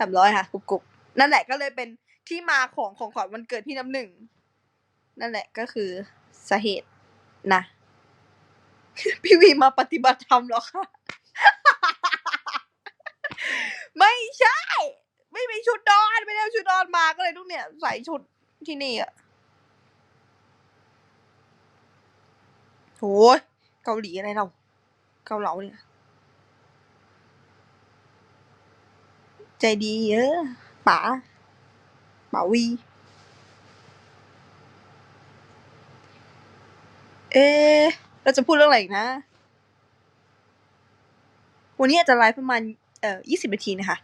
สามร้อยค่ะกรุบกรุบนั่นแหละก็เลยเป็นที่มาของของขวัญวันเกิดพี่น้ำหนึ่ง นั่นแหละก็คือสาเหตุนะ พี่วีมาปฏิบัติธรรมหรอคะไม่ใช่ ไม่มีชุดนอนไม่ได้เอาชุดนอนมาก็เลยต้องเนี่ย ใส่ชุดที่นี่อะโหยเกาหลีอะไรเราเกาเหลาเนี่ย ใจดีเออป๋า ป๋าวี เอะเราจะพูดเรื่องอะไรอีกนะ วันนี้อาจจะไลฟ์ประมาณ เอ่อยี่สิบนาทีนะคะ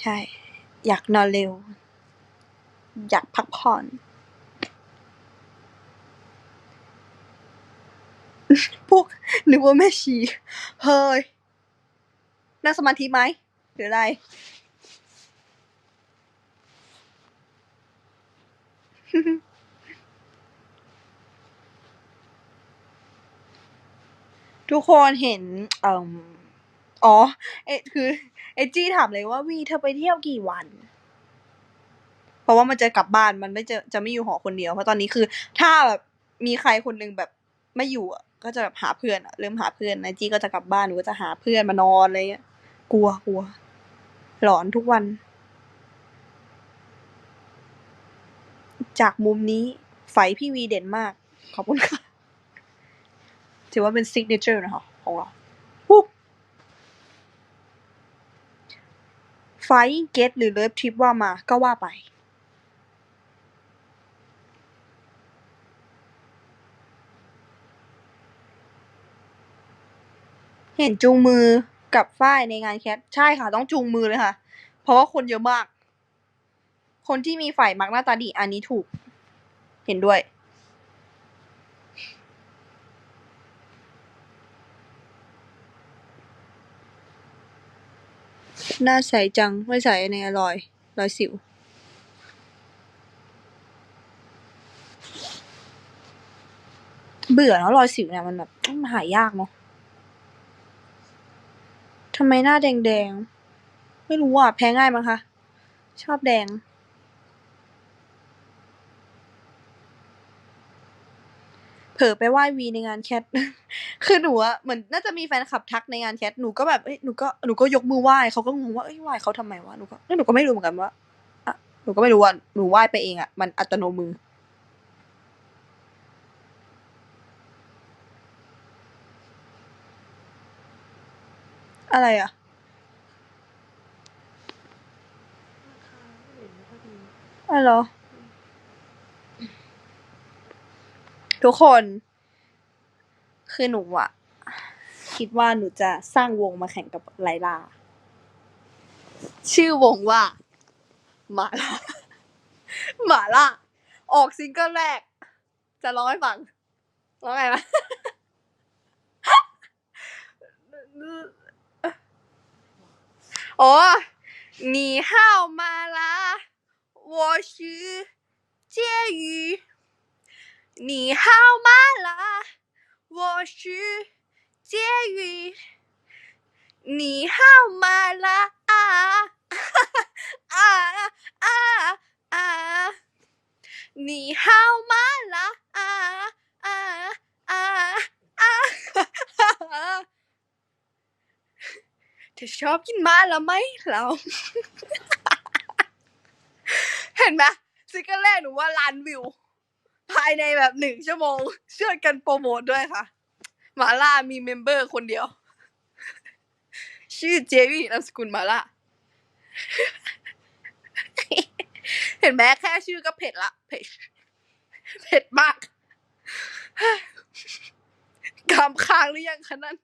ใช่ อยากนอนเร็ว อยากพักผ่อน พวกนึกว่าแม่ชี เฮ้ย นั่งสมาธิไหม รืออะไร ทุกคนเห็นเอ่ออ๋อ เอคือ เอจี้ถามเลยว่าวีเธอไปเที่ยวกี่วัน เพราะว่ามันจะกลับบ้านมันไม่จะจะไม่อยู่หอคนเดียวเพราะตอนนี้คือ ถ้าแบบมีใครคนหนึงแบบไม่อยู่อะก็จะแบบหาเพื่อนอะเริ่มหาเพื่อนไอจี้ก็จะกลับบ้านหนูก็จะหาเพื่อนมานอนอะไรเงี้ยกลัวกลัว หลอนทุกวัน จากมุมนี้ไฟพี่วีเด่นมาก ขอบคุณค่ะ ถือว่าเป็นซิกเนเจอร์นะคะของเราวู้ไฟเกตหรือเลิฟทริปว่ามาก็ว่าไปเห็นจูงมือ กับฝ้ายในงานแคท ใช่ค่ะ ต้องจูงมือเลยค่ะ เพราะว่าคนเยอะมาก คนที่มีฝ่ายมักหน้าตาดีอันนี้ถูก เห็นด้วย หน้าใสจัง ไม่ใสในอรอย รอยสิว เบื่อแล้วรอยสิวเนี่ยมันแบบมันหายยากเนาะ ทำไมหน้าแดงๆไม่รู้อะ แพ้ง่ายมั้งคะ ชอบแดงเผลอไปไหว้วีในงานแคท คือหนูอะเหมือนน่าจะมีแฟนคลับทักในงานแคท หนูก็แบบเอ้ยหนูก็หนูก็ยกมือไหว้เขาก็งงว่าเอ้ยไหว้เขาทำไมวะ หนูก็หนูก็ไม่รู้เหมือนกันว่าอะหนูก็ไม่รู้ว่าหนูไหว้ไปเองอะมันอัตโนมือ อะไรอะอ๋อเหรอ ทุกคน คือหนูอะคิดว่าหนูจะสร้างวงมาแข่งกับไลลา ชื่อวงว่าหมาล่าหมาล่า ออกซิงเกิลแรก จะร้องให้ฟังร้องไงนะ 哦，你好吗啦？我是婕妤。你好吗啦？我是婕妤。你好吗啦？啊。 ธอชอบกินมาแล้วไหมเรา เห็นไหมซิงเกิลแรกหนูว่าล้านวิว ภายในแบบหนึ่งชั่วโมง ช่วยกันโปรโมทด้วยค่ะหมาล่ามีเมมเบอร์คนเดียว ชื่อเจวี่นามสกุลมาล่า เห็นไหมแค่ชื่อก็เผ็ดละเผ็ดเผ็ดมากกามค้างหรือยังคะนั้น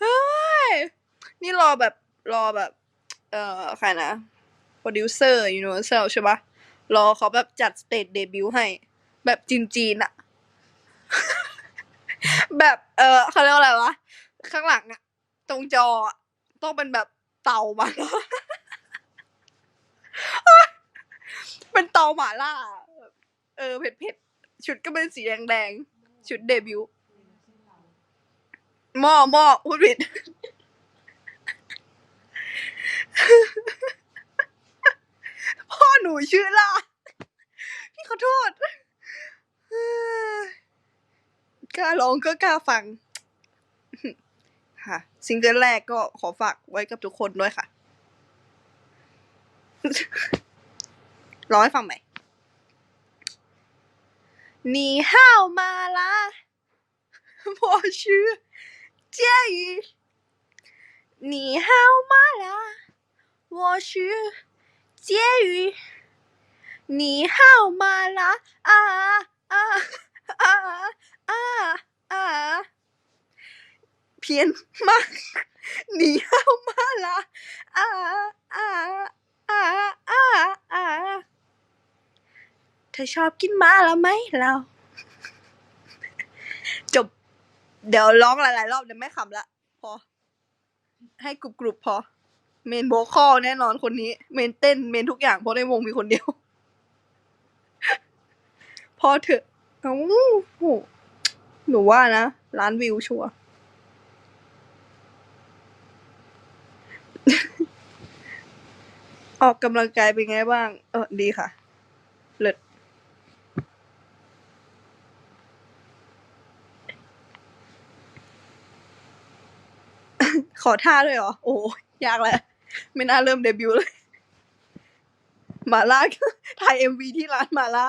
เฮ้ย นี่รอแบบรอแบบ เอ่อใครนะโปรดิวเซอร์ยูนิเวอร์แซลใช่ปะรอเขาแบบจัดสเตจเดบิวต์ให้ แบบจีนๆอะแบบเออเขาเรียกว่าอะไรวะ ข้างหลังอะตรงจออะต้องเป็นแบบเตามาแล้วเป็นเตาหมาล่าอะเออเผ็ดเผ็ดๆ ชุดก็เป็นสีแดงแดงๆ ชุดเดบิวต์หม้อหม้อพูดผิด ร้องก็กล้าฟัง ค่ะ ซิงเกิลแรกก็ขอฝากไว้กับทุกคนด้วยค่ะ ร้องให้ฟังใหม่ 你好吗啦，我是介宇。你好吗啦，我是介宇。你好吗啦啊啊啊 พี้ยนมากหนีเฮามาละอ่าอ่าอ่าอ่าอ่าเธอชอบกินมาแล้วไหมเราจบ เดี๋ยวร้องหลายๆรอบเดี๋ยวไม่ขำละ พอ ให้กรุบๆพอ เมนโบคอลแน่นอนคนนี้ เมนเต้น เมนทุกอย่างเพราะในวงมีคนเดียว พอเถอะเอ้โหหนูว่านะ ร้านวิวชัวร์ ออกกำลังกายเป็นไงบ้าง เออ ดีค่ะ เลิศขอท่าด้วยเหรอ โอ้ยากแล้ว ไม่น่าเริ่มเดบิวต์เลย หมาล่า ถ่ายเอ็มวีที่ร้านหมาล่า